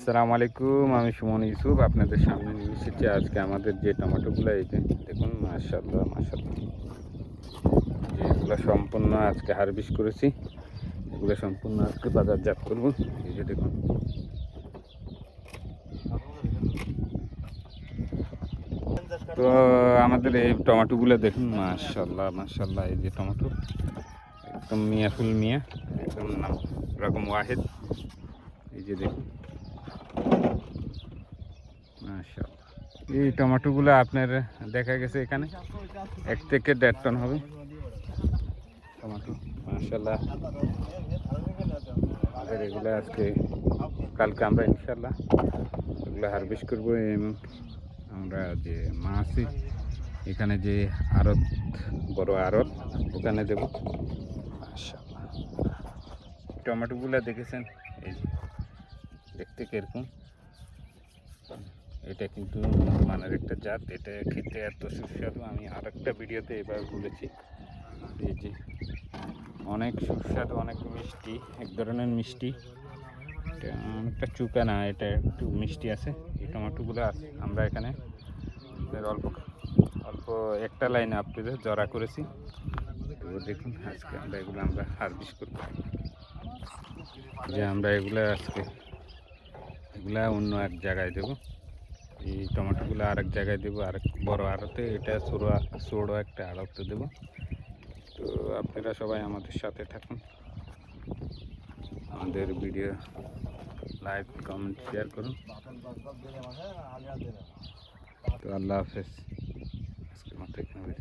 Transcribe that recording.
আসসালামু আলাইকুম, আমি সুমন ইউসুফ, আপনাদের সামনে নিয়ে এসেছি আজকে আমাদের যে টমেটোগুলো, এই যে দেখুন মাশাল্লাহ মাশাল্লাহ যেগুলো সম্পূর্ণ আজকে হারভেস্ট করেছি। এগুলো সম্পূর্ণ আজকে বাজারজাত করব। এই যে দেখুন। তো আমাদের এই টমেটোগুলো দেখুন মাশাল্লাহ মাশাল্লাহ এই যে টমেটো। একদম মিয়া, ফুল মিয়া, একদম নাম রকম ওয়াহেদ। এই যে দেখুন। মাশাআল্লাহ। এই টমেটোগুলো আপনার দেখা গেছে এখানে। এক থেকে দেড় টন হবে। টমেটো। মাশাল্লাহ আমাদের এগুলো আজকে, কালকে আমরা ইনশাল্লাহ এগুলো হারভেস্ট করব এবং আমরা যে মাছি, এখানে যে আড়ত, বড় আড়ত, ওখানে দেবো। টমেটোগুলো দেখেছেন? এই দেখতে কীরকম? এটা কিন্তু মানের একটা জাত, এটা খেতে এত সুস্বাদু। আমি আর একটা ভিডিওতে এবার বলেছি এই যে অনেক সুস্বাদু, অনেক মিষ্টি, এক ধরনের মিষ্টি। এটা অনেকটা চুপে না, এটা একটু মিষ্টি আছে, এই টমেটোগুলো আছে, আমরা এখানে অল্প অল্প একটা লাইনে আপনাদের জড়া করেছি। তো দেখুন, আজকে আমরা এগুলো আমরা হারভেস্ট করব। যে আমরা এগুলো আজকে, এগুলা অন্য এক জায়গায় দেবো। এই টমেটোগুলো আরেক জায়গায় দেবো, আরেক বড় আড়তে। এটা ছোটো ছোটো একটা আড়তে দেবো। তো আপনারা সবাই আমাদের সাথে থাকুন। আমাদের ভিডিও লাইক, কমেন্ট, শেয়ার করুন। তো আল্লাহ হাফেজ। আজকের মতো এখানে।